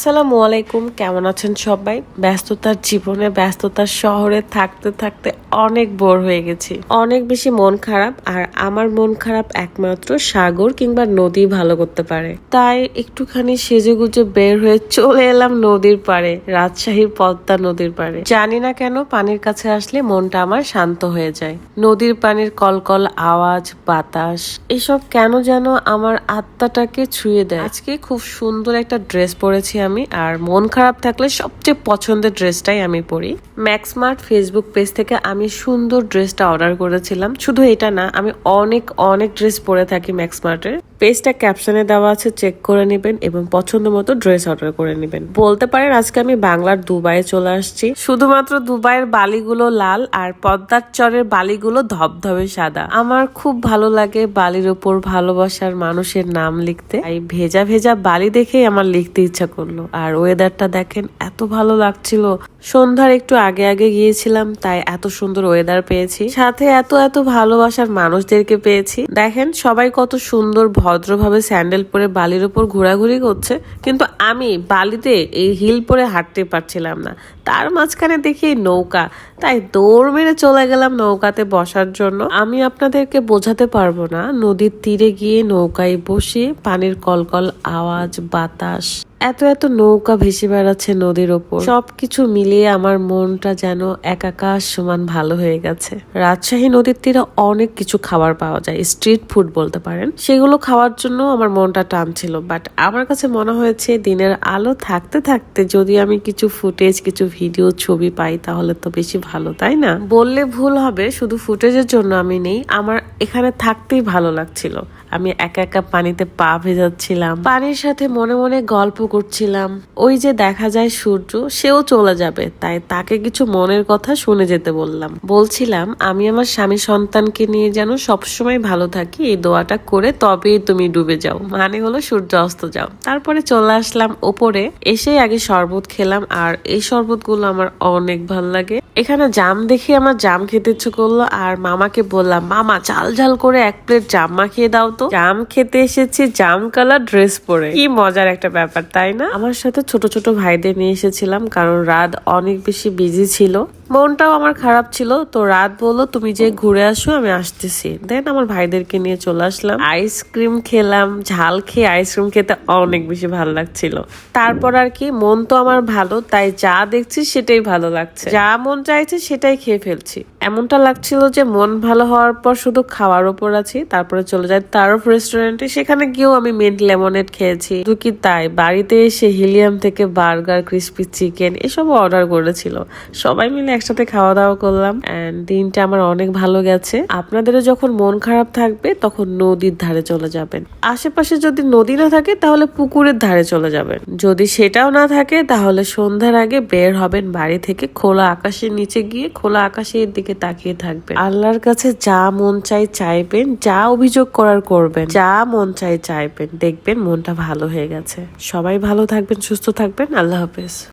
আসসালামু আলাইকুম, কেমন আছেন সবাই? ব্যস্ততার জীবনে, ব্যস্ততার শহরে থাকতে থাকতে অনেক বোর হয়ে গেছি। অনেক বেশি মন খারাপ আর আমার মন খারাপ একমাত্র সাগর কিংবা নদী ভালো করতে পারে। তাই একটুখানি সেজে গুজে বের হয়ে চলে এলাম নদীর পাড়ে, রাজশাহীর পদ্মা নদীর পাড়ে। জানি না কেন পানির কাছে আসলে মনটা আমার শান্ত হয়ে যায়। নদীর পানির কলকল আওয়াজ, বাতাস, এসব কেন যেন আমার আত্মাটাকে ছুঁয়ে দেয়। আজকে খুব সুন্দর একটা ড্রেস পরেছি আমি। আর মন খারাপ থাকলে সবচেয়ে পছন্দের ড্রেসটাই আমি পরি। ম্যাক্সমার্ট ফেসবুক পেজ থেকে আমি সুন্দর ড্রেসটা অর্ডার করেছিলাম। শুধু এটা না, আমি অনেক অনেক ড্রেস পরে থাকি ম্যাক্সমার্টের। পেজটা ক্যাপশনে দেওয়া আছে, চেক করে নেবেন এবং পছন্দ মতো ড্রেস অর্ডার করে নেবেন। বলতে পারেন আজকে আমি বাংলার দুবাইয়ে চলে আসছি। শুধুমাত্র দুবাইয়ের বালিগুলো লাল আর পদ্মার চরের বালিগুলো ধবধবে সাদা। আমার খুব ভালো লাগে বালির উপর ভালোবাসার মানুষের নাম লিখতে। এই ভেজা ভেজা বালি দেখেই আমার লিখতে ইচ্ছা করল। আর ওয়েদারটা দেখেন, এত ভালো লাগছিল। সন্ধ্যার একটু আগে আগে গিয়েছিলাম, তাই এত সুন্দর ওয়েদার পেয়েছি। সাথে এত এত ভালোবাসার মানুষদেরকে পেয়েছি। দেখেন সবাই কত সুন্দর ভদ্রভাবে স্যান্ডেল পরে বালির ওপর ঘোরাঘুরি করছে, কিন্তু আমি বালিতে এই হিল পরে হাঁটতে পারছিলাম না। তার মাঝখানে দেখি নৌকা। তাই দৌড় মেরে চলে গেলাম নৌকাতে বসার জন্য। আমি আপনাদেরকে বোঝাতে পারব না, নদীর তীরে গিয়ে নৌকায় বসে পানির কলকল আওয়াজ, বাতাস, এত এত নৌকা ভেসে বেড়াচ্ছে নদীর ওপর। সবকিছু মিলিয়ে আমার মনটা যেন একাকাশ সমান ভালো হয়ে গেছে। রাজশাহী নদীর তীরে অনেক কিছু খাবার পাওয়া যায়, স্ট্রিট ফুড বলতে পারেন। সেগুলো খাওয়ার জন্য আমার মনটা টানছিল, বাট আমার কাছে মনে হয়েছে দিনের আলো থাকতে থাকতে যদি আমি কিছু ফুটেজ, কিছু ভিডিও, ছবি পাই, তাহলে তো বেশি ভালো, তাই না? বললে ভুল হবে, শুধু ফুটেজের জন্য আমি নেই, আমার এখানে থাকতেই ভালো লাগছিল। আমি একা একা পানিতে পা ভেজাচ্ছিলাম। পানির সাথে মনে মনে গল্প করছিলাম। ওই যে দেখা যায় সূর্য, সেও চলে যাবে, তাই তাকে কিছু মনের কথা শুনে যেতে বললাম। বলছিলাম, আমি আমার স্বামী সন্তানকে নিয়ে যেন সবসময় ভালো থাকি, এই দোয়াটা করে তবেই তুমি ডুবে যাও। মানে হলো সূর্য অস্ত যাও। তারপরে চলে আসলাম ওপরে, এসেই আগে শরবত খেলাম, আর এই শরবতগুলো আমার অনেক ভালো লাগে। এখানে জাম দেখে আমার জাম খেতে ইচ্ছে করল, আর মামাকে বললাম, মামা চাল ঝাল করে এক প্লেট জাম মাখিয়ে দাও তো জাম খেতে এসেছে জাম কালার ড্রেস পরে। কি মজার একটা ব্যাপার তাই না? আমার সাথে ছোট ছোট ভাইদের নিয়ে এসেছিলাম কারণ রাত অনেক বেশি বিজি ছিল। মনটাও আমার খারাপ ছিল। তো রাত বলল, তুমি যে ঘুরে আসো, আমি আসতেছি। দেন আমার ভাইদেরকে নিয়ে চলে আসলাম। আইসক্রিম খেলাম, ঝাল খেয়ে আইসক্রিম খেতে অনেক বেশি ভালো লাগছিল। তারপর আর কি, মন তো আমার ভালো, তাই যা দেখছি সেটাই ভালো লাগছে। যা মন চাইছে সেটাই খেয়ে ফেলছি। এমনটা লাগছিল যে মন ভালো হওয়ার পর শুধু খাওয়ার ওপর আছি, তারপরে চলে যাই তারফ রেস্টুরেন্টে সেখানে গিয়েও আমি মিন্ট লেমনেড খেয়েছি। শুধু কি তাই, বাড়িতে এসে হিলিয়াম থেকে বার্গার ক্রিস্পি চিকেন এসব অর্ডার করেছিল। সবাই মিলে একসাথে খাওয়া দাওয়া করলাম এন্ড দিনটা আমার অনেক ভালো গেছে। আপনাদেরও যখন মন খারাপ থাকবে, তখন নদীর ধারে চলে যাবেন। আশেপাশে যদি নদী না থাকে, তাহলে পুকুরের ধারে চলে যাবেন। যদি সেটাও না থাকে, তাহলে সন্ধ্যার আগে বের হবেন বাড়ি থেকে খোলা আকাশের নিচে গিয়ে খোলা আকাশের দিকে তাকিয়ে থাকবেন। আল্লাহর কাছে যা মন চাই চাইবেন, যা অভিযোগ করার করবেন, যা মন চাই চাইবেন। দেখবেন মনটা ভালো হয়ে গেছে। সবাই ভালো থাকবেন, সুস্থ থাকবেন। আল্লাহ হাফেজ।